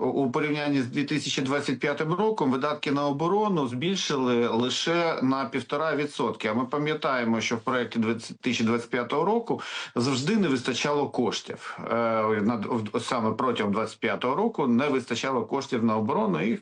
У порівнянні з 2025 роком видатки на оборону збільшили лише на півтора відсотки. А ми пам'ятаємо, що в проєкті 2025 року завжди не вистачало коштів. Е, саме протягом 25 року не вистачало коштів на оборону. Їх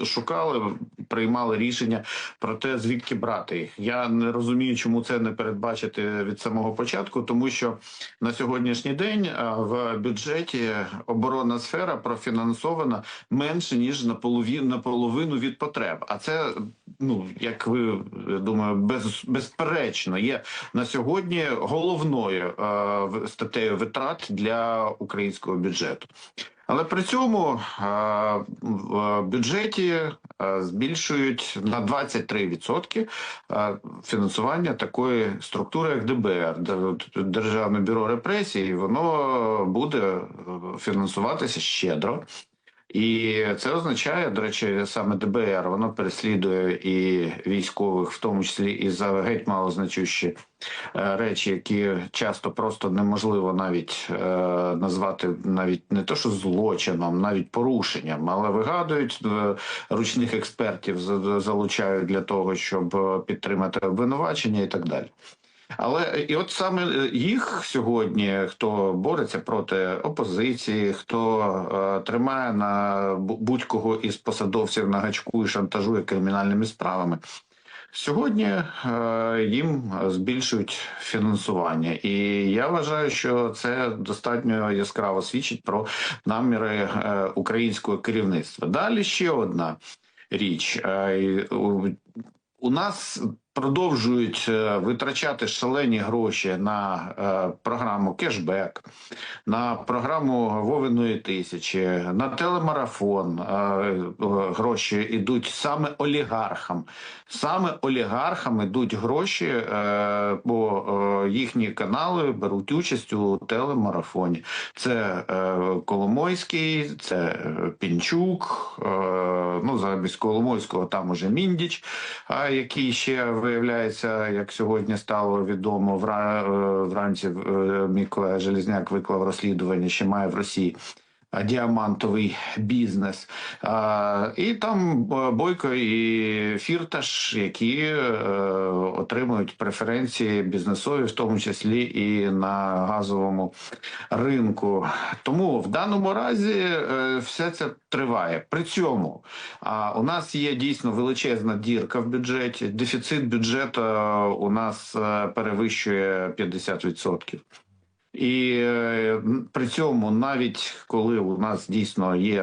е, шукали, приймали рішення про те, звідки брати їх. Я не розумію, чому це не передбачити від самого початку, тому що на сьогоднішній день в бюджеті оборонна сфера профінансована менше ніж на половину половину від потреб. А це ну як ви я думаю, без безперечно є на сьогодні головною е, статтею витрат для українського бюджету. Але при цьому е, в бюджеті е, збільшують на 23% е, фінансування такої структури, як ДБР, Дер- Державне бюро репресій. Воно буде фінансуватися щедро. І це означає, до речі, саме ДБР воно переслідує і військових, в тому числі і за геть малозначущі е, речі, які часто просто неможливо навіть е, назвати навіть не то, що злочином, навіть порушенням, але вигадують е, ручних експертів, за- залучають для того, щоб е, підтримати обвинувачення і так далі. Але і от саме е, їх сьогодні, хто бореться проти опозиції, хто е, тримає на будь-кого із посадовців на гачку і шантажує кримінальними справами. Сьогодні е, їм збільшують фінансування, і я вважаю, що це достатньо яскраво свідчить про наміри е, українського керівництва. Далі ще одна річ. Е, у нас продовжують е, витрачати шалені гроші на е, програму кешбек, на програму Вовиної тисячі, на телемарафон. Е, гроші йдуть саме олігархам. Саме олігархам йдуть гроші, бо їхні канали беруть участь у телемарафоні. Це Коломойський, це Пінчук. Ну замість Коломойського там уже Міндіч, а який ще виявляється, як сьогодні стало відомо, е, вранці мікле мій колега Железняк виклав розслідування, що має в Росії. А, Діамантовий бізнес, і там е, Бойко і Фірташ, які е, отримують преференції бізнесові, в тому числі і на газовому ринку. Тому в даному разі е, все це триває. При цьому у нас є дійсно величезна дірка в бюджеті. Дефіцит бюджету у нас е, перевищує 50%. І е, при цьому, навіть коли у нас дійсно є